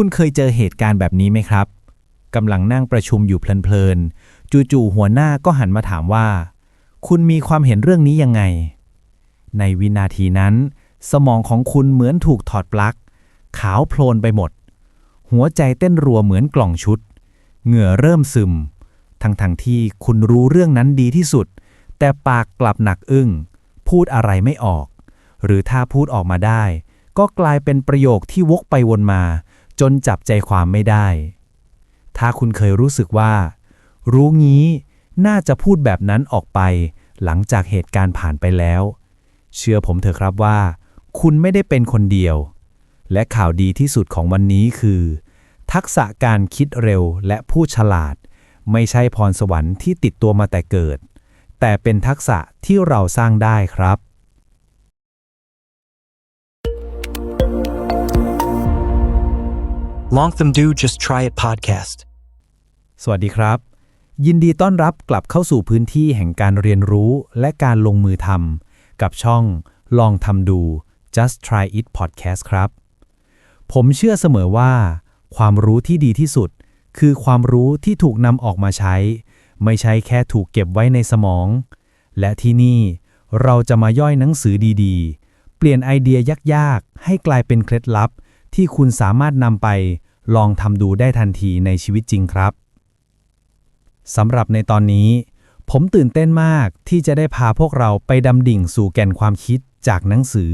คุณเคยเจอเหตุการณ์แบบนี้ไหมครับกำลังนั่งประชุมอยู่เพลินๆ จู่ๆหัวหน้าก็หันมาถามว่า คุณมีความเห็นเรื่องนี้ยังไง ในวินาทีนั้น สมองของคุณเหมือนถูกถอดปลั๊ก ขาวโพลนไปหมด หัวใจเต้นรัวเหมือนกล่องชุด เหงื่อเริ่มซึม ทั้งๆทที่คุณรู้เรื่องนั้นดีที่สุด แต่ปากกลับหนักอึ้ง พูดอะไรไม่ออก หรือถ้าพูดออกมาได้ ก็กลายเป็นประโยคที่วกไปวนมา จนจับใจความไม่ได้ ถ้าคุณเคยรู้สึกว่า รู้งี้น่าจะพูดแบบนั้นออกไป หลังจากเหตุการณ์ผ่านไปแล้ว เชื่อผมเถอะครับว่า คุณไม่ได้เป็นคนเดียว และข่าวดีที่สุดของวันนี้คือ ทักษะการคิดเร็วและพูดฉลาด ไม่ใช่พรสวรรค์ที่ติดตัวมาแต่เกิด แต่เป็นทักษะที่เราสร้างได้ครับ Long Them Do Just Try It podcast. สวัสดีครับ ยินดีต้อนรับกลับเข้าสู่พื้นที่แห่งการเรียนรู้และการลงมือทำกับช่องลองทำดู Just Try It Podcast ครับ ผมเชื่อเสมอว่า ความรู้ที่ดีที่สุด คือความรู้ที่ถูกนำออกมาใช้ ไม่ใช่แค่ถูกเก็บไว้ในสมอง และที่นี่เราจะมาย่อยหนังสือดีๆ เปลี่ยนไอเดียยากๆ ให้กลายเป็นเคล็ดลับ ที่คุณสามารถนำไปลองทำดูได้ทันทีในชีวิตจริงครับสำหรับในตอนนี้ ผมตื่นเต้นมากที่จะได้พาพวกเราไปดำดิ่งสู่แก่นความคิดจากหนังสือ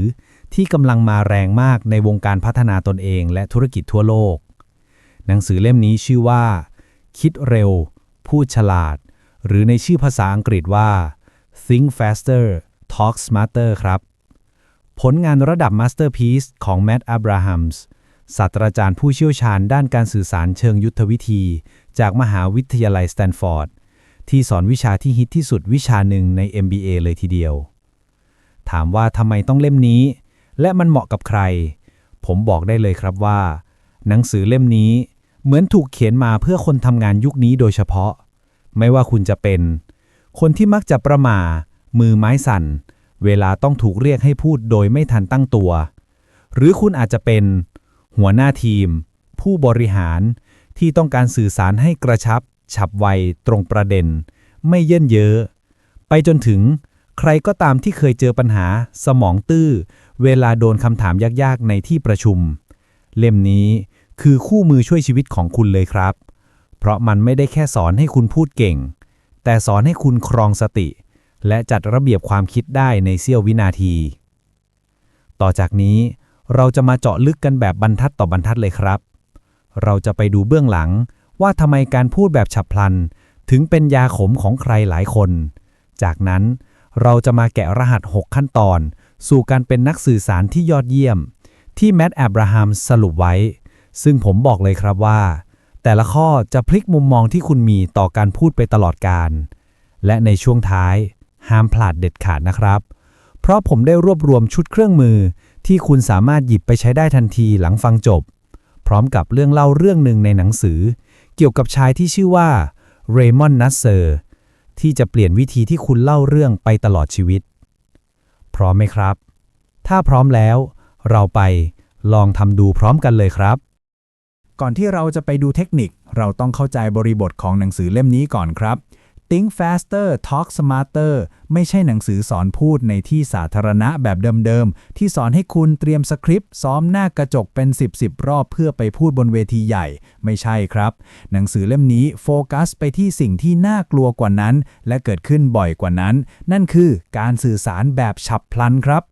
ที่กำลังมาแรงมากในวงการพัฒนาตนเองและธุรกิจทั่วโลก หนังสือเล่มนี้ชื่อว่า คิดเร็ว พูดฉลาด หรือในชื่อภาษาอังกฤษว่า Think Faster Talk Smarter ครับ ผลงานระดับ Masterpiece ของ Matt Abrahams ศาสตราจารย์ผู้เชี่ยวชาญด้านการสื่อสารเชิงยุทธวิธี จากมหาวิทยาลัยสแตนฟอร์ด ที่สอนวิชาที่ฮิตที่สุดวิชาหนึ่งใน MBA เลยทีเดียว ถามว่าทำไมต้องเล่มนี้ และมันเหมาะกับใคร ผมบอกได้เลยครับว่า หนังสือเล่มนี้เหมือนถูกเขียนมาเพื่อคนทำงานยุคนี้โดยเฉพาะ ไม่ว่าคุณจะเป็น คนที่มักจะประหมามือไม้สั่น เวลาต้องถูกเรียกให้พูดโดยไม่ทันตั้งตัว หรือคุณอาจจะเป็น หัวหน้าทีม ผู้บริหารที่ต้องการสื่อสารให้กระชับ ฉับไว ตรงประเด็น ไม่เยินเยอะไปจนถึง ใครก็ตามที่เคยเจอปัญหา สมองตื้อ เวลาโดนคำถามยากๆ ในที่ประชุม เล่มนี้คือคู่มือช่วยชีวิตของคุณเลยครับ เพราะมันไม่ได้แค่สอนให้คุณพูดเก่ง แต่สอนให้คุณครองสติ และจัดระเบียบความคิดได้ในเสี้ยววินาที ต่อจากนี้เราจะมาเจาะลึกกันแบบบรรทัดต่อบรรทัดเลยครับ เราจะไปดูเบื้องหลังว่าทำไมการพูดแบบฉับพลัน ถึงเป็นยาขมของใครหลายคน จากนั้นเราจะมาแกะรหัส 6 ขั้นตอน สู่การเป็นนักสื่อสารที่ยอดเยี่ยม ที่แมตต์แอบราฮัมสรุปไว้ ซึ่งผมบอกเลยครับว่า แต่ละข้อจะพลิกมุมมองที่คุณมีต่อการพูดไปตลอดการ และในช่วงท้าย ห้ามพลาดเด็ดขาดนะครับ เพราะผมได้รวบรวมชุดเครื่องมือ ที่คุณสามารถหยิบไปใช้ได้ทันทีหลังฟังจบ พร้อมกับเรื่องเล่าเรื่องหนึ่งในหนังสือ เกี่ยวกับชายที่ชื่อว่าเรมอนนัสเซอร์ที่จะเปลี่ยนวิธีที่คุณเล่าเรื่องไปตลอดชีวิต พร้อมไหมครับ ถ้าพร้อมแล้ว เราไปลองทำดูพร้อมกันเลยครับ ก่อนที่เราจะไปดูเทคนิค เราต้องเข้าใจบริบทของหนังสือเล่มนี้ก่อนครับ Think Faster Talk Smarter ไม่ใช่หนังสือสอนพูดในที่สาธารณะแบบเดิมๆ ที่สอนให้คุณเตรียมสคริปต์ซ้อมหน้ากระจกเป็น 10 10 รอบเพื่อไปพูดบนเวทีใหญ่ ไม่ใช่ครับ หนังสือเล่มนี้โฟกัสไปที่สิ่งที่น่ากลัวกว่านั้น และเกิดขึ้นบ่อยกว่านั้น นั่นคือการสื่อสารแบบฉับพลันครับ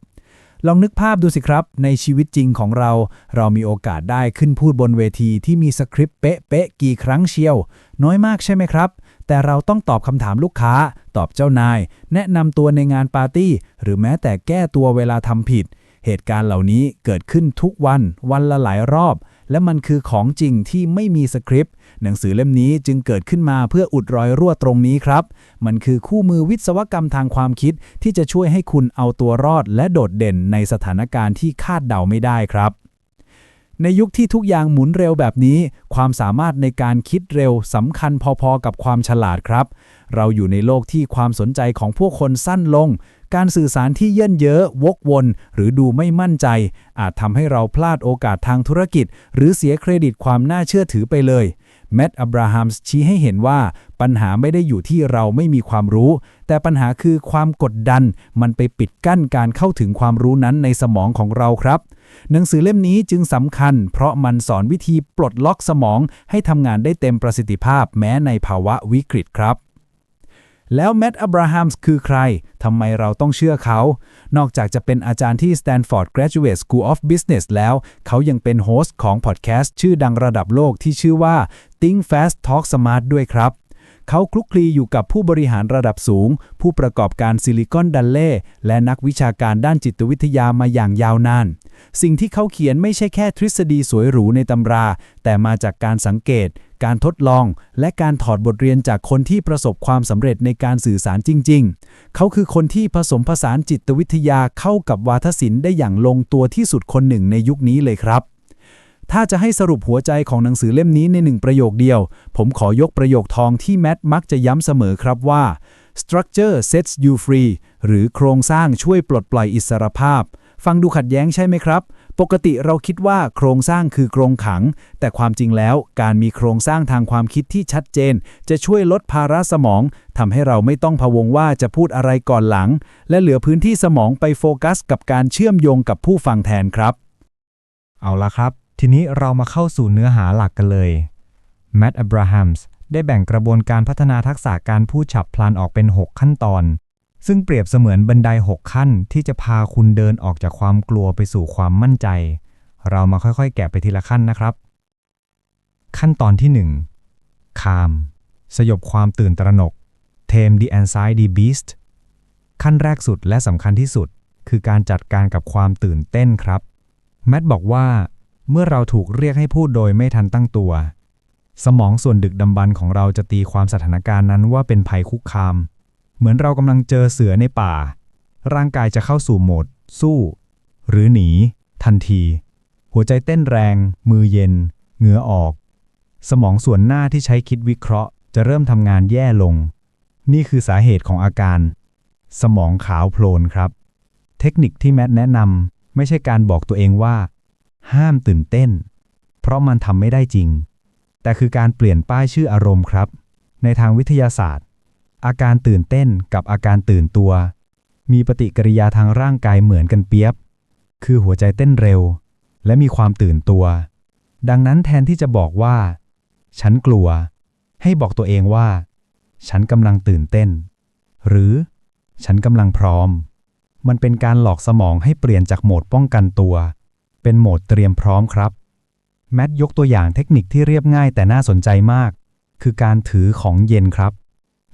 ลองนึกภาพดูสิครับ ในชีวิตจริงของเรา เรามีโอกาสได้ขึ้นพูดบนเวทีที่มีสคริปต์เป๊ะๆกี่ครั้งเชียว น้อยมากใช่ไหมครับ แต่เราต้องตอบคำถามลูกค้า ตอบเจ้านาย แนะนำตัวในงานปาร์ตี้ หรือแม้แต่แก้ตัวเวลาทำผิด เหตุการณ์เหล่านี้เกิดขึ้นทุกวัน วันละหลายรอบ และมันคือของจริงที่ไม่มีสคริปต์ หนังสือเล่มนี้จึงเกิดขึ้นมาเพื่ออุดรอยรั่วตรงนี้ครับ มันคือคู่มือวิศวกรรมทางความคิดที่จะช่วยให้คุณเอาตัวรอด และโดดเด่นในสถานการณ์ที่คาดเดาไม่ได้ครับ ในยุคที่ทุกอย่างหมุนเร็วแบบนี้ ความสามารถในการคิดเร็วสำคัญพอๆกับความฉลาดครับ เราอยู่ในโลกที่ความสนใจของผู้คนสั้นลง การสื่อสารที่เยินเยอะวกวน หรือดูไม่มั่นใจ อาจทำให้เราพลาดโอกาสทางธุรกิจ หรือเสียเครดิตความน่าเชื่อถือไปเลยแมตต์อับราฮัมส์ชี้ให้เห็นว่าปัญหาไม่ได้อยู่ที่เราไม่มีความรู้ แต่ปัญหาคือความกดดัน มันไปปิดกั้นการเข้าถึงความรู้นั้นในสมองของเราครับ หนังสือเล่มนี้จึงสำคัญ เพราะมันสอนวิธีปลดล็อกสมองให้ทำงานได้เต็มประสิทธิภาพแม้ในภาวะวิกฤตครับ แล้วแมตต์อับราฮัมส์คือใคร ทำไมเราต้องเชื่อเขา นอกจากจะเป็นอาจารย์ที่ Stanford Graduate School of Business แล้ว เขายังเป็นโฮสต์ของพอดแคสต์ชื่อดังระดับโลกที่ชื่อว่า Think Fast Talk Smart ด้วยครับ เขาคลุกคลีอยู่กับผู้บริหารระดับสูง ผู้ประกอบการซิลิคอนดัลเล่และนักวิชาการด้านจิตวิทยามาอย่างยาวนาน สิ่งที่เขาเขียนไม่ใช่แค่ทฤษฎีสวยหรูในตำรา แต่มาจากการสังเกต การทดลอง และการถอดบทเรียนจากคนที่ประสบความสำเร็จในการสื่อสารจริง ๆ เขาคือคนที่ผสมผสานจิตวิทยาเข้ากับวาทศิลป์ได้อย่างลงตัวที่สุดคนหนึ่งในยุคนี้เลยครับ ถ้าจะให้สรุปหัวใจของหนังสือเล่มนี้ในหนึ่งประโยคเดียว ผมขอยกประโยคทองที่แมทมักจะย้ำเสมอครับว่า structure sets you free หรือโครงสร้างช่วยปลดปล่อยอิสรภาพ ฟังดูขัดแย้งใช่ไหมครับ ปกติเราคิดว่าโครงสร้างคือกรงขัง แต่ความจริงแล้วการมีโครงสร้างทางความคิดที่ชัดเจน จะช่วยลดภาระสมองทำให้เราไม่ต้องพะวงว่าจะพูดอะไรก่อนหลัง และเหลือพื้นที่สมองไปโฟกัส กับการเชื่อมโยงกับผู้ฟังแทนครับ เอาละครับ ทีนี้เรามาเข้าสู่เนื้อหาหลักกันเลยแมตต์อับราฮัมส์ได้แบ่งกระบวนการพัฒนาทักษะการพูดฉับพลันออกเป็น 6 ขั้นตอน ซึ่งเปรียบเสมือนบันได 6 ขั้นที่จะพาคุณเดินออกจากความกลัวไปสู่ความมั่นใจ เรามาค่อยๆ แกะไปทีละขั้นนะครับ ขั้นตอนที่ 1 คาม สยบความตื่นตระหนก tame the anxiety beast ขั้นแรกสุดและสำคัญที่สุด คือการจัดการกับความตื่นเต้นครับ แมทบอกว่า เมื่อเราถูกเรียกให้พูดโดยไม่ทันตั้งตัว สมองส่วนดึกดำบรรพ์ของเราจะตีความสถานการณ์นั้นว่าเป็นภัยคุกคาม เหมือนเรากำลังเจอเสือในป่า ร่างกายจะเข้าสู่โหมด สู้ หรือหนี ทันที หัวใจเต้นแรง มือเย็น เหงื่อออก สมองส่วนหน้าที่ใช้คิดวิเคราะห์ จะเริ่มทำงานแย่ลง นี่คือสาเหตุของอาการ สมองขาวโพลนครับ เทคนิคที่แมทแนะนำไม่ใช่การบอกตัวเองว่า ห้ามตื่นเต้น เพราะมันทำไม่ได้จริง แต่คือการเปลี่ยนป้ายชื่ออารมณ์ครับ ในทางวิทยาศาสตร์ อาการตื่นเต้นกับอาการตื่นตัว มีปฏิกิริยาทางร่างกายเหมือนกันเปียบ คือหัวใจเต้นเร็ว และมีความตื่นตัว ดังนั้นแทนที่จะบอกว่า ฉันกลัว ให้บอกตัวเองว่า ฉันกำลังตื่นเต้น หรือ ฉันกำลังพร้อม มันเป็นการหลอกสมองให้เปลี่ยนจากโหมดป้องกันตัว เป็นโหมดเตรียมพร้อมครับ แมทยกตัวอย่างเทคนิคที่เรียบง่ายแต่น่าสนใจมาก คือการถือของเย็นครับ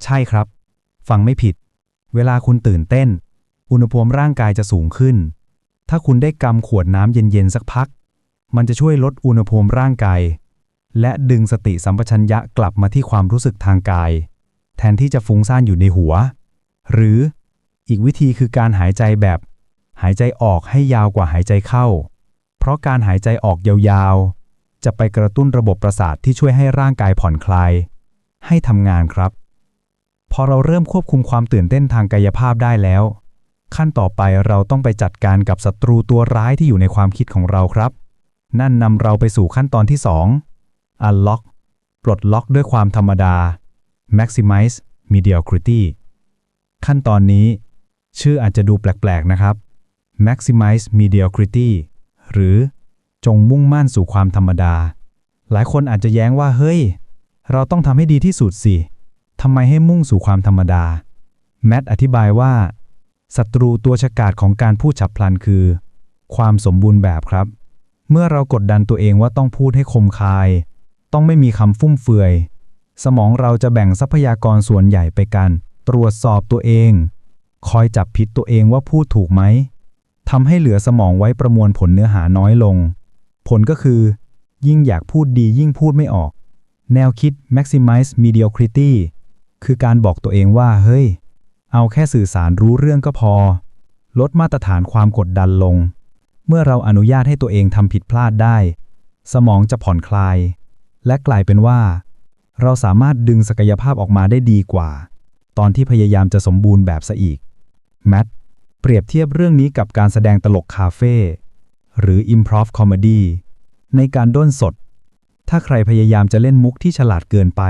ใช่ครับ ฟังไม่ผิด เวลาคุณตื่นเต้น อุณหภูมิร่างกายจะสูงขึ้น ถ้าคุณได้กำขวดน้ำเย็นๆสักพัก มันจะช่วยลดอุณหภูมิร่างกาย และดึงสติสัมปชัญญะกลับมาที่ความรู้สึกทางกาย แทนที่จะฟุ้งซ่านอยู่ในหัว หรืออีกวิธีคือการหายใจแบบ หายใจออกให้ยาวกว่าหายใจเข้า เพราะการหายใจออกยาวๆ จะไปกระตุ้นระบบประสาทที่ช่วยให้ร่างกายผ่อนคลาย ให้ทำงานครับ พอเราเริ่มควบคุมความตื่นเต้นทางกายภาพได้แล้ว ขั้นต่อไปเราต้องไปจัดการกับศัตรูตัวร้ายที่อยู่ในความคิดของเราครับ นั่นนำเราไปสู่ขั้นตอนที่ 2 Unlock ปลดล็อกด้วยความธรรมดา Maximize Mediocrity ขั้นตอนนี้ ชื่ออาจจะดูแปลกๆนะครับ Maximize Mediocrity หรือจงมุ่งมั่นสู่ความธรรมดา หลายคนอาจจะแย้งว่าเฮ้ย เราต้องทำให้ดีที่สุดสิทำไมให้มุ่งสู่ความธรรมดา แมทอธิบายว่าศัตรูตัวฉกาจของการพูดฉับพลันคือ ความสมบูรณ์แบบครับ เมื่อเรากดดันตัวเองว่าต้องพูดให้คมคาย ต้องไม่มีคำฟุ่มเฟือย สมองเราจะแบ่งทรัพยากรส่วนใหญ่ไปกัน ตรวจสอบตัวเอง คอยจับผิดตัวเองว่าพูดถูกไหม ทำให้เหลือสมองไว้ประมวลผลเนื้อหาน้อยลง ผลก็คือ ยิ่งอยากพูดดียิ่งพูดไม่ออก แนวคิด maximize mediocrity คือการบอกตัวเองว่า เฮ้ย เอาแค่สื่อสารรู้เรื่องก็พอ ลดมาตรฐานความกดดันลง เมื่อเราอนุญาตให้ตัวเองทำผิดพลาดได้ สมองจะผ่อนคลาย และกลายเป็นว่า เราสามารถดึงศักยภาพออกมาได้ดีกว่า ตอนที่พยายามจะสมบูรณ์แบบซะอีกแมท เปรียบเทียบเรื่องนี้กับการแสดงตลกคาเฟ่หรือ improv comedy ในการด้นสด ถ้าใครพยายามจะเล่นมุกที่ฉลาดเกินไป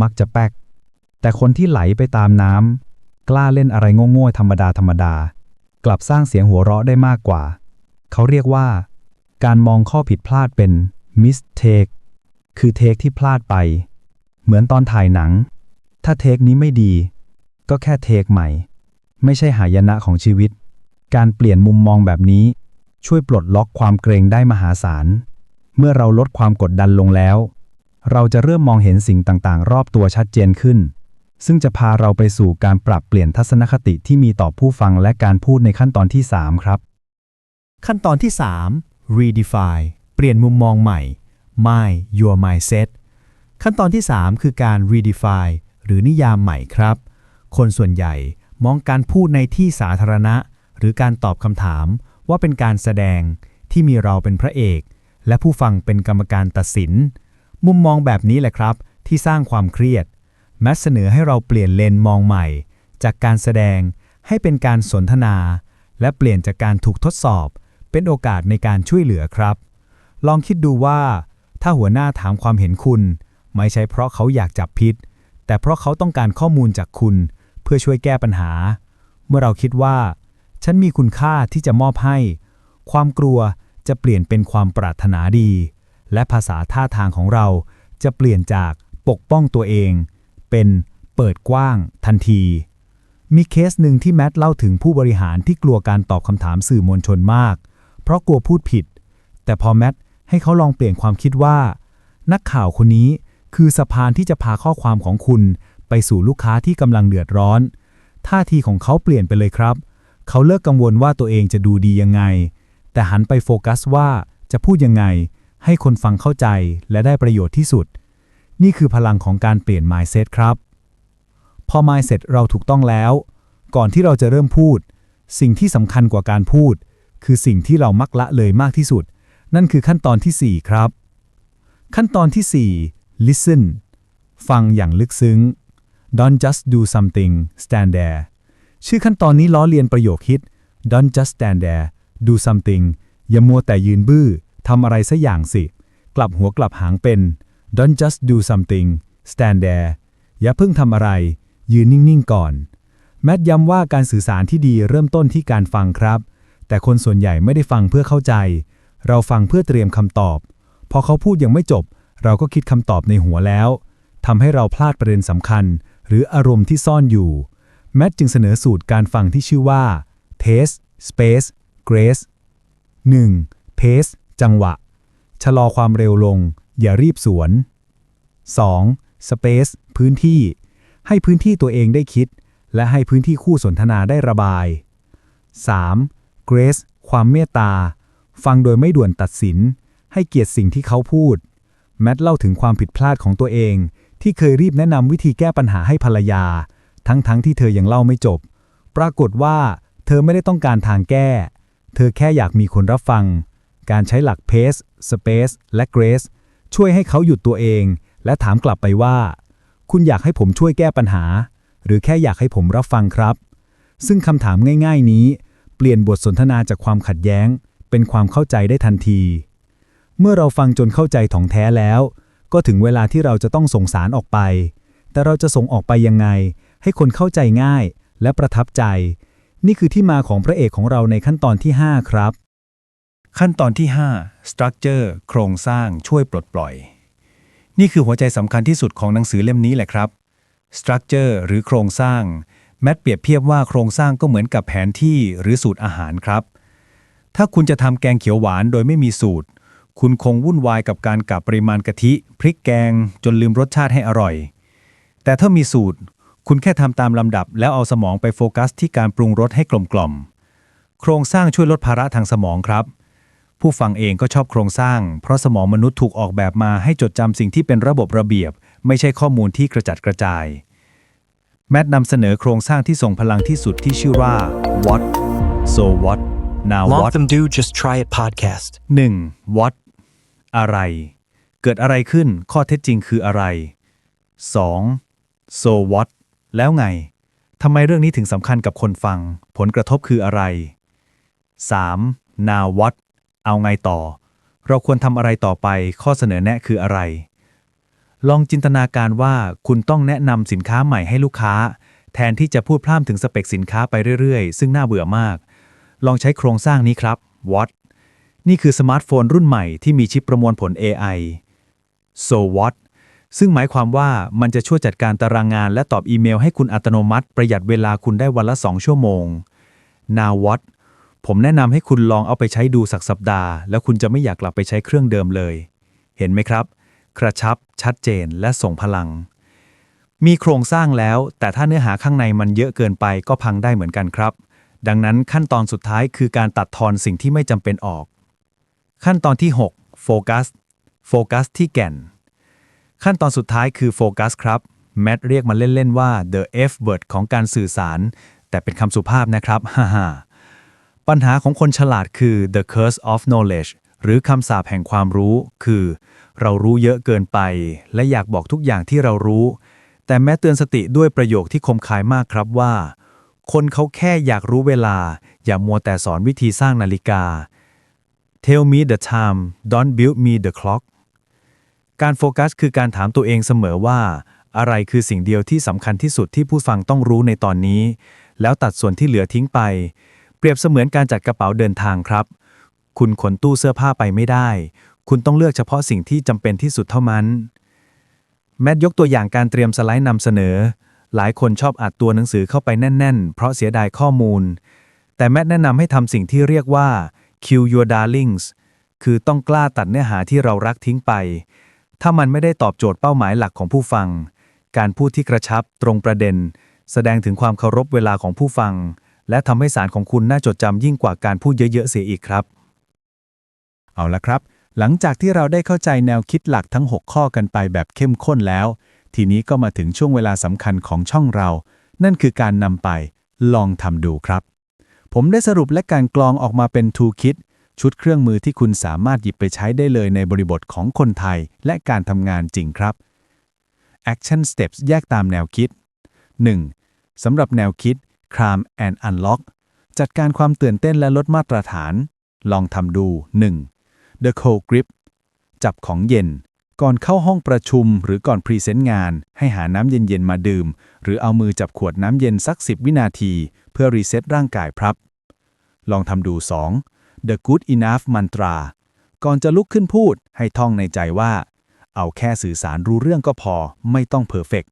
มักจะแป๊ก แต่คนที่ไหลไปตามน้ำกล้าเล่นอะไรโง่ๆธรรมดาธรรมดากลับสร้างเสียงหัวเราะได้มากกว่า เขาเรียกว่า การมองข้อผิดพลาดเป็น mistake คือเทคที่พลาดไป เหมือนตอนถ่ายหนัง ถ้าเทคนี้ไม่ดี ก็แค่เทคใหม่ ไม่ใช่หายนะของชีวิต การเปลี่ยนมุมมองแบบนี้ ช่วยปลดล็อกความเกรงได้มหาศาล เมื่อเราลดความกดดันลงแล้ว เราจะเริ่มมองเห็นสิ่งต่างๆ รอบตัวชัดเจนขึ้น ซึ่งจะพาเราไปสู่การปรับเปลี่ยนทัศนคติที่มีต่อผู้ฟังและการพูดในขั้นตอนที่ 3 ครับ ขั้นตอนที่ 3 redefine เปลี่ยนมุมมองใหม่ my your mindset ขั้นตอนที่ 3 คือการ redefine หรือนิยามใหม่ครับ คนส่วนใหญ่ มองการพูดในที่สาธารณะ หรือการตอบคำถามว่าเป็นการแสดงที่มีเราเป็นพระเอก และผู้ฟังเป็นกรรมการตัดสิน มุมมองแบบนี้แหละครับ ที่สร้างความเครียด แมทเสนอให้เราเปลี่ยนเลนมองใหม่ จากการแสดงให้เป็นการสนทนา และเปลี่ยนจากการถูกทดสอบ เป็นโอกาสในการช่วยเหลือครับ ลองคิดดูว่า ถ้าหัวหน้าถามความเห็นคุณ ไม่ใช่เพราะเขาอยากจับพิษ แต่เพราะเขาต้องการข้อมูลจากคุณ เพื่อช่วยแก้ปัญหา เมื่อเราคิดว่า ฉันมีคุณค่าที่จะมอบให้ ความกลัวจะเปลี่ยนเป็นความปรารถนาดี และภาษาท่าทางของเราจะเปลี่ยนจากปกป้องตัวเอง เป็นเปิดกว้างทันที มีเคสหนึ่งที่แมทเล่าถึงผู้บริหารที่กลัวการตอบคำถามสื่อมวลชนมาก เพราะกลัวพูดผิด แต่พอแมทให้เขาลองเปลี่ยนความคิดว่า นักข่าวคนนี้คือสะพานที่จะพาข้อความของคุณ ไปสู่ลูกค้าที่กำลังเดือดร้อน ท่าทีของเขาเปลี่ยนไปเลยครับ เขาเลิกกังวลว่าตัวเองจะดูดียังไง แต่หันไปโฟกัสว่าจะพูดยังไง ให้คนฟังเข้าใจและได้ประโยชน์ที่สุด นี่คือพลังของการเปลี่ยน mindset ครับ พอ mindset เราถูกต้องแล้ว ก่อนที่เราจะเริ่มพูด สิ่งที่สำคัญกว่าการพูด คือสิ่งที่เรามักละเลยมากที่สุด นั่นคือขั้นตอนที่ 4 ครับ ขั้นตอนที่ 4 listen ฟังอย่างลึกซึ้ง don't just do something stand there ชื่อขั้นตอนนี้ล้อเลียนประโยคฮิต don't just stand there do something อย่ามัวแต่ยืนบื้อทำอะไรสักอย่างสิ กลับหัวกลับหางเป็น don't just do something stand there อย่าเพิ่งทำอะไร ยืนนิ่งๆก่อน แมทย้ำว่าการสื่อสารที่ดีเริ่มต้นที่การฟังครับ แต่คนส่วนใหญ่ไม่ได้ฟังเพื่อเข้าใจ เราฟังเพื่อเตรียมคำตอบ พอเขาพูดยังไม่จบ เราก็คิดคำตอบในหัวแล้วทำให้เราพลาดประเด็นสำคัญ หรืออารมณ์ที่ซ่อนอยู่ แมทจึงเสนอสูตรการฟังที่ชื่อว่า taste space grace 1. pace จังหวะ ชะลอความเร็วลง อย่ารีบสวน 2. space พื้นที่ ให้พื้นที่ตัวเองได้คิด และให้พื้นที่คู่สนทนาได้ระบาย 3. grace ความเมตตา ฟังโดยไม่ด่วนตัดสิน ให้เกียรติสิ่งที่เขาพูด แมทเล่าถึงความผิดพลาดของตัวเอง ที่เคยรีบแนะนำวิธีแก้ปัญหาให้ภรรยา ทั้งๆทที่เธอยังเล่าไม่จบ ปรากฏว่า เธอไม่ได้ต้องการทางแก้ เธอแค่อยากมีคนรับฟัง การใช้หลัก pace space และ grace ช่วยให้เขาหยุดตัวเอง และถามกลับไปว่า คุณอยากให้ผมช่วยแก้ปัญหา หรือแค่อยากให้ผมรับฟังครับ ซึ่งคำถามง่าย ๆ นี้ เปลี่ยนบทสนทนาจากความขัดแย้ง เป็นความเข้าใจได้ทันที เมื่อเราฟังจนเข้าใจถ่องแท้แล้ว ก็ถึงเวลาที่เราจะต้องส่งสารออกไป แต่เราจะส่งออกไปยังไง ให้คนเข้าใจง่ายและประทับใจ นี่คือที่มาของพระเอกของเราในขั้นตอนที่ 5 ครับ ขั้นตอนที่ 5 structure โครงสร้างช่วยปลดปล่อย นี่คือหัวใจสำคัญที่สุดของหนังสือเล่มนี้แหละครับ structure หรือโครงสร้าง แมทเปรียบเทียบว่าโครงสร้างก็เหมือนกับแผนที่หรือสูตรอาหารครับ ถ้าคุณจะทำแกงเขียวหวานโดยไม่มีสูตร คุณคงวุ่นวายกับการกะปริมาณกะทิ พริกแกง จนลืมรสชาติให้อร่อย แต่ถ้ามีสูตร คุณแค่ทำตามลำดับ แล้วเอาสมองไปโฟกัสที่การปรุงรสให้กลมกล่อม โครงสร้างช่วยลดภาระทางสมองครับ ผู้ฟังเองก็ชอบโครงสร้าง เพราะสมองมนุษย์ถูกออกแบบมาให้จดจำสิ่งที่เป็นระบบระเบียบ ไม่ใช่ข้อมูลที่กระจัดกระจาย แมทนำเสนอโครงสร้างที่ทรงพลังที่สุดที่ชื่อว่า what so what now Want what them do just try it podcast. 1. what อะไร เกิดอะไรขึ้นข้อเท็จจริงคืออะไร 2. so what แล้วไงทำไมเรื่องนี้ถึงสำคัญกับคนฟัง ผลกระทบคืออะไร 3. Now what เอาไงต่อ เราควรทำอะไรต่อไป ข้อเสนอแนะคืออะไร ลองจินตนาการว่าคุณต้องแนะนำสินค้าใหม่ให้ลูกค้า แทนที่จะพูดพร่ำถึงสเปคสินค้าไปเรื่อยๆ ซึ่งน่าเบื่อมาก ลองใช้โครงสร้างนี้ครับ What นี่คือสมาร์ทโฟนรุ่นใหม่ที่มีชิปประมวลผล AI So what ซึ่งหมายความว่ามันจะช่วยจัดการตารางงานและตอบอีเมลให้คุณอัตโนมัติ ประหยัดเวลาคุณได้วันละ 2 ชั่วโมง Now what ผมแนะนำให้คุณลองเอาไปใช้ดูสักสัปดาห์ แล้วคุณจะไม่อยากกลับไปใช้เครื่องเดิมเลย เห็นไหมครับ กระชับ ชัดเจน และส่งพลัง มีโครงสร้างแล้ว แต่ถ้าเนื้อหาข้างในมันเยอะเกินไปก็พังได้เหมือนกันครับ ดังนั้นขั้นตอนสุดท้ายคือการตัดทอนสิ่งที่ไม่จำเป็นออก ขั้นตอนที่ 6 โฟกัส โฟกัสที่แก่น ขั้นตอนสุดท้ายคือโฟกัสครับ แมทเรียกมันเล่น ๆ ว่า the F word ของการสื่อสาร แต่เป็นคำสุภาพนะครับ ฮ่าฮปัญหาของคนฉลาดคือ the curse of knowledge หรือคำสาปแห่งความรู้ คือ เรารู้เยอะเกินไป และอยากบอกทุกอย่างที่เรารู้ แต่แม้เตือนสติด้วยประโยคที่คมคายมากครับว่า คนเขาแค่อยากรู้เวลา อย่ามัวแต่สอนวิธีสร้างนาฬิกา Tell me the time don't build me the clock การโฟกัสคือการถามตัวเองเสมอว่า อะไรคือสิ่งเดียวที่สำคัญที่สุดที่ผู้ฟังต้องรู้ในตอนนี้ แล้วตัดส่วนที่เหลือทิ้งไป เปรียบเสมือนการจัดกระเป๋าเดินทางครับ คุณขนตู้เสื้อผ้าไปไม่ได้ คุณต้องเลือกเฉพาะสิ่งที่จำเป็นที่สุดเท่านั้น แมทยกตัวอย่างการเตรียมสไลด์นำเสนอ หลายคนชอบอัดตัวหนังสือเข้าไปแน่น ๆ เพราะเสียดายข้อมูล แต่แมทแนะนำให้ทำสิ่งที่เรียกว่า kill your darlings คือต้องกล้าตัดเนื้อหาที่เรารักทิ้งไป ถ้ามันไม่ได้ตอบโจทย์เป้าหมายหลักของผู้ฟัง การพูดที่กระชับตรงประเด็น แสดงถึงความเคารพเวลาของผู้ฟัง และทำให้สารของคุณน่าจดจำยิ่งกว่าการพูดเยอะๆเสียอีกครับ เอาละครับ หลังจากที่เราได้เข้าใจแนวคิดหลักทั้ง 6 ข้อกันไปแบบเข้มข้นแล้ว ทีนี้ก็มาถึงช่วงเวลาสำคัญของช่องเรา นั่นคือการนำไป ลองทำดูครับ ผมได้สรุปและการกรองออกมาเป็น Toolkit ชุดเครื่องมือที่คุณสามารถหยิบไปใช้ได้เลยในบริบทของคนไทยและการทำงานจริงครับ Action Steps แยกตามแนวคิด 1. สำหรับแนวคิด Calm and Unlock จัดการความตื่นเต้นและลดมาตรฐาน ลองทำดู 1. The Cold Grip จับของเย็น ก่อนเข้าห้องประชุมหรือก่อนพรีเซนต์งาน ให้หาน้ำเย็นๆมาดื่ม หรือเอามือจับขวดน้ำเย็นสัก 10 วินาที เพื่อรีเซ็ตร่างกายครับ ลองทำดู 2. The Good Enough Mantra ก่อนจะลุกขึ้นพูดให้ท่องในใจว่า เอาแค่สื่อสารรู้เรื่องก็พอ ไม่ต้องเพอร์เฟก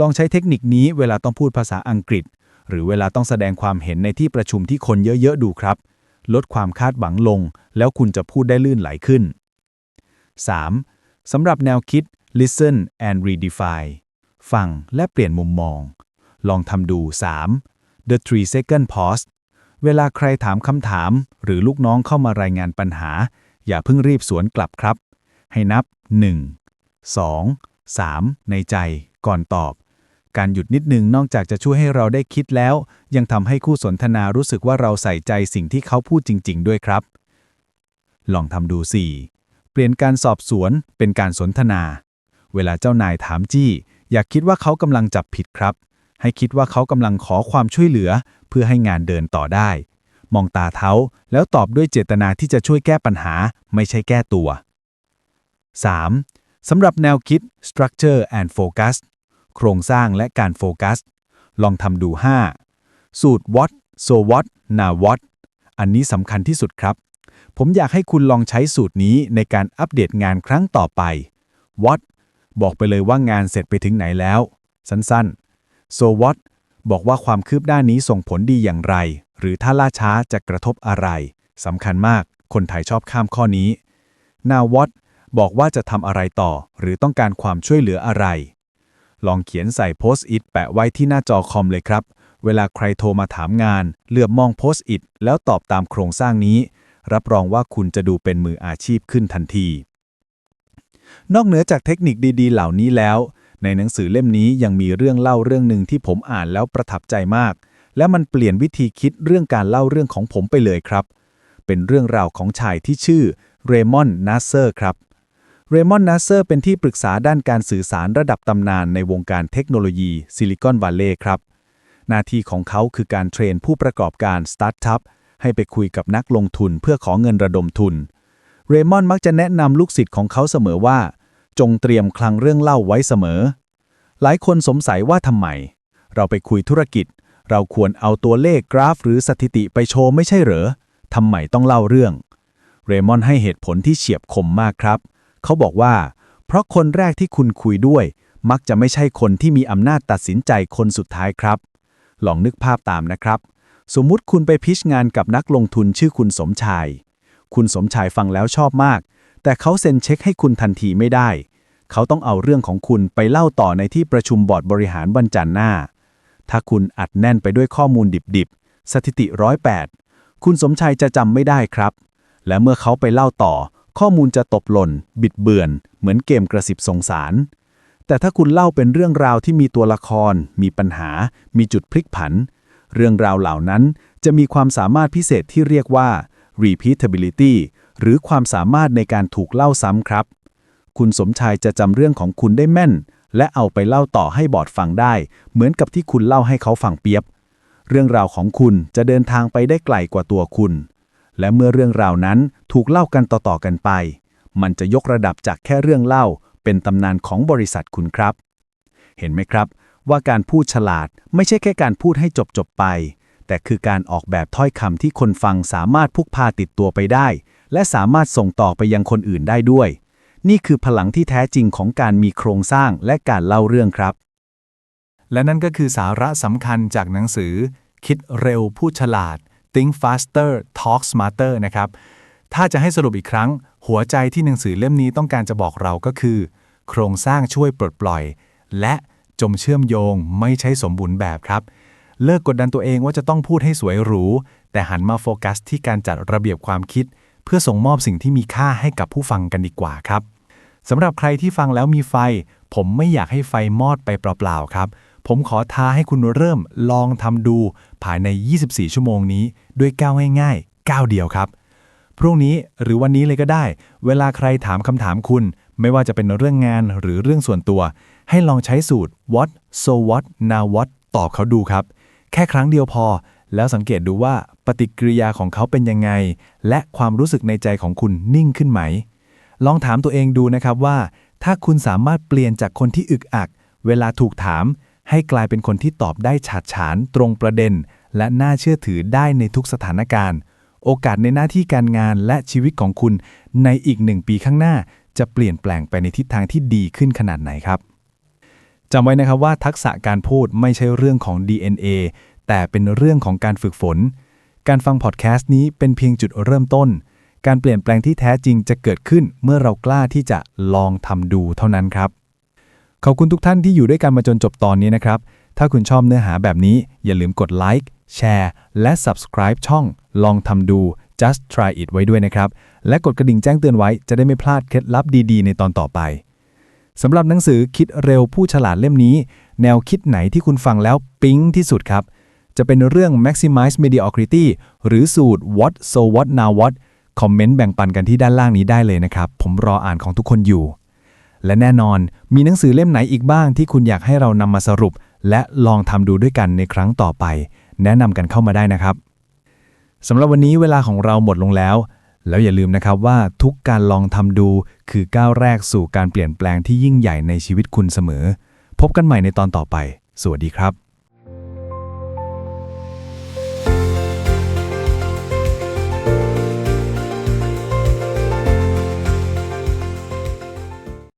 ลองใช้เทคนิคนี้เวลาต้องพูดภาษาอังกฤษ หรือเวลาต้องแสดงความเห็นในที่ประชุมที่คนเยอะ ๆ ดูครับ ลดความคาดหวังลง แล้วคุณจะพูดได้ลื่นไหลขึ้น 3. สำหรับแนวคิด listen and redefine ฟังและเปลี่ยนมุมมอง ลองทำดู 3. the three second pause เวลาใครถามคำถาม หรือลูกน้องเข้ามารายงานปัญหา อย่าเพิ่งรีบสวนกลับครับ ให้นับ 1 2 3 ในใจ ก่อนตอบ การหยุดนิดนึงนอกจากจะช่วยให้เราได้คิดแล้ว ยังทำให้คู่สนทนารู้สึกว่าเราใส่ใจสิ่งที่เขาพูดจริง ๆ ด้วยครับ ลองทำดู 4. เปลี่ยนการสอบสวนเป็นการสนทนา เวลาเจ้านายถามจี้ อย่าคิดว่าเขากำลังจับผิดครับ ให้คิดว่าเขากำลังขอความช่วยเหลือ เพื่อให้งานเดินต่อได้ มองตาเขาแล้วตอบด้วยเจตนาที่จะช่วยแก้ปัญหา ไม่ใช่แก้ตัว 3. สำหรับแนวคิด structure and focus โครงสร้างและการโฟกัส ลองทำดู 5. สูตร what so what now what อันนี้สำคัญที่สุดครับ ผมอยากให้คุณลองใช้สูตรนี้ในการอัปเดตงานครั้งต่อไป what บอกไปเลยว่างานเสร็จไปถึงไหนแล้ว สั้นๆ so what บอกว่าความคืบหน้านี้ส่งผลดีอย่างไร หรือถ้าล่าช้าจะกระทบอะไรสำคัญมาก คนไทยชอบข้ามข้อนี้ now what บอกว่าจะทำอะไรต่อ หรือต้องการความช่วยเหลืออะไร ลองเขียนใส่โพสต์อิทแปะไว้ที่หน้าจอคอมเลยครับ เวลาใครโทรมาถามงาน เลือบมองโพสต์อิทแล้วตอบตามโครงสร้างนี้ รับรองว่าคุณจะดูเป็นมืออาชีพขึ้นทันที นอกเหนือจากเทคนิคดี ๆ เหล่านี้แล้ว ในหนังสือเล่มนี้ยังมีเรื่องเล่าเรื่องหนึ่งที่ผมอ่านแล้วประทับใจมาก และมันเปลี่ยนวิธีคิดเรื่องการเล่าเรื่องของผมไปเลยครับ เป็นเรื่องราวของชายที่ชื่อเรมอนนัสเซอร์ครับเรมอนนัสเซอร์เป็นที่ปรึกษาด้านการสื่อสารระดับตำนานในวงการเทคโนโลยีซิลิคอนวัลเลย์ครับ หน้าที่ของเขาคือการเทรนผู้ประกอบการสตาร์ทอัพให้ไปคุยกับนักลงทุนเพื่อขอเงินระดมทุน เรมอนมักจะแนะนำลูกศิษย์ของเขาเสมอว่า จงเตรียมคลังเรื่องเล่าไว้เสมอ หลายคนสงสัยว่าทำไม เราไปคุยธุรกิจ เราควรเอาตัวเลขกราฟหรือสถิติไปโชว์ไม่ใช่เหรอทำไมต้องเล่าเรื่อง เรมอนให้เหตุผลที่เฉียบคมมากครับ เขาบอกว่า เพราะคนแรกที่คุณคุยด้วย มักจะไม่ใช่คนที่มีอำนาจตัดสินใจคนสุดท้ายครับ ลองนึกภาพตามนะครับ สมมุติคุณไปพิชงานกับนักลงทุนชื่อคุณสมชาย คุณสมชายฟังแล้วชอบมาก แต่เขาเซ็นเช็คให้คุณทันทีไม่ได้ เขาต้องเอาเรื่องของคุณไปเล่าต่อในที่ประชุมบอร์ดบริหารวันจันทร์หน้า ถ้าคุณอัดแน่นไปด้วยข้อมูลดิบๆ สถิติร้อยแปดคุณสมชายจะจำไม่ได้ครับ และเมื่อเขาไปเล่าต่อ ข้อมูลจะตกหล่น บิดเบือน เหมือนเกมกระสิบสงสาร แต่ถ้าคุณเล่าเป็นเรื่องราวที่มีตัวละคร มีปัญหา มีจุดพลิกผัน เรื่องราวเหล่านั้นจะมีความสามารถพิเศษที่เรียกว่า repeatability หรือความสามารถในการถูกเล่าซ้ำครับ คุณสมชายจะจำเรื่องของคุณได้แม่น และเอาไปเล่าต่อให้บอดฟังได้ เหมือนกับที่คุณเล่าให้เขาฟังเปียบ เรื่องราวของคุณจะเดินทางไปได้ไกลกว่าตัวคุณ และเมื่อเรื่องราวนั้นถูกเล่ากันต่อๆกันไป มันจะยกระดับจากแค่เรื่องเล่า เป็นตำนานของบริษัทคุณครับ เห็นไหมครับ ว่าการพูดฉลาดไม่ใช่แค่การพูดให้จบๆไปแต่คือการออกแบบถ้อยคำที่คนฟังสามารถพุกพาติดตัวไปได้ และสามารถส่งต่อไปยังคนอื่นได้ด้วย นี่คือพลังที่แท้จริงของการมีโครงสร้างและการเล่าเรื่องครับ และนั่นก็คือสาระสำคัญจากหนังสือ คิดเร็วพูดฉลาด Think Faster Talk Smarter นะครับ ถ้าจะให้สรุปอีกครั้ง หัวใจที่หนังสือเล่มนี้ต้องการจะบอกเราก็คือ โครงสร้างช่วยปลดปล่อย และจมเชื่อมโยงไม่ใช่สมบูรณ์แบบครับ เลิกกดดันตัวเองว่าจะต้องพูดให้สวยหรู แต่หันมาโฟกัสที่การจัดระเบียบความคิด เพื่อส่งมอบสิ่งที่มีค่าให้กับผู้ฟังกันดีกว่าครับสำหรับใครที่ฟังแล้วมีไฟ ผมไม่อยากให้ไฟมอดไปเปล่าๆครับ ผมขอท้าให้คุณเริ่มลองทำดูภายใน 24 ชั่วโมงนี้ ด้วยก้าวง่ายๆก้าวเดียวครับ พรุ่งนี้หรือวันนี้เลยก็ได้ เวลาใครถามคำถามคุณ ไม่ว่าจะเป็นเรื่องงานหรือเรื่องส่วนตัว ให้ลองใช้สูตร what so what now what ตอบเขาดูครับ แค่ครั้งเดียวพอ แล้วสังเกตดูว่าปฏิกิริยาของเขาเป็นยังไง และความรู้สึกในใจของคุณนิ่งขึ้นไหม ลองถามตัวเองดูนะครับว่า ถ้าคุณสามารถเปลี่ยนจากคนที่อึกอัก เวลาถูกถาม ให้กลายเป็นคนที่ตอบได้ฉาดฉาน ตรงประเด็น และน่าเชื่อถือได้ในทุกสถานการณ์ โอกาสในหน้าที่การงานและชีวิตของคุณในอีกหนึ่งปีข้างหน้า จะเปลี่ยนแปลงไปในทิศทางที่ดีขึ้นขนาดไหนครับจำไว้นะครับว่าทักษะการพูดไม่ใช่เรื่องของ DNA แต่เป็นเรื่องของการฝึกฝน การฟังพอดแคสต์นี้เป็นเพียงจุดเริ่มต้น การเปลี่ยนแปลงที่แท้จริงจะเกิดขึ้นเมื่อเรากล้าที่จะลองทำดูเท่านั้นครับ ขอบคุณทุกท่านที่อยู่ด้วยกันมาจนจบตอนนี้นะครับ ถ้าคุณชอบเนื้อหาแบบนี้อย่าลืมกดไลค์แชร์และ subscribe ช่อง ลองทำดู just try it ไว้ด้วยนะครับ และกดกระดิ่งแจ้งเตือนไว้จะได้ไม่พลาดเคล็ดลับดีๆ ในตอนต่อไปสำหรับหนังสือคิดเร็วผู้ฉลาดเล่มนี้ แนวคิดไหนที่คุณฟังแล้วปิ๊งที่สุดครับ จะเป็นเรื่อง maximize mediocrity หรือสูตร what so what now what คอมเมนต์แบ่งปันกันที่ด้านล่างนี้ได้เลยนะครับ ผมรออ่านของทุกคนอยู่ และแน่นอนมีหนังสือเล่มไหนอีกบ้างที่คุณอยากให้เรานำมาสรุป และลองทำดูด้วยกันในครั้งต่อไป แนะนำกันเข้ามาได้นะครับสำหรับวันนี้เวลาของเราหมดลงแล้ว แล้วอย่าลืมนะครับว่าทุกการลองทำดูคือก้าวแรกสู่การเปลี่ยนแปลงที่ยิ่งใหญ่ในชีวิตคุณเสมอ พบกันใหม่ในตอนต่อไป สวัสดีครับ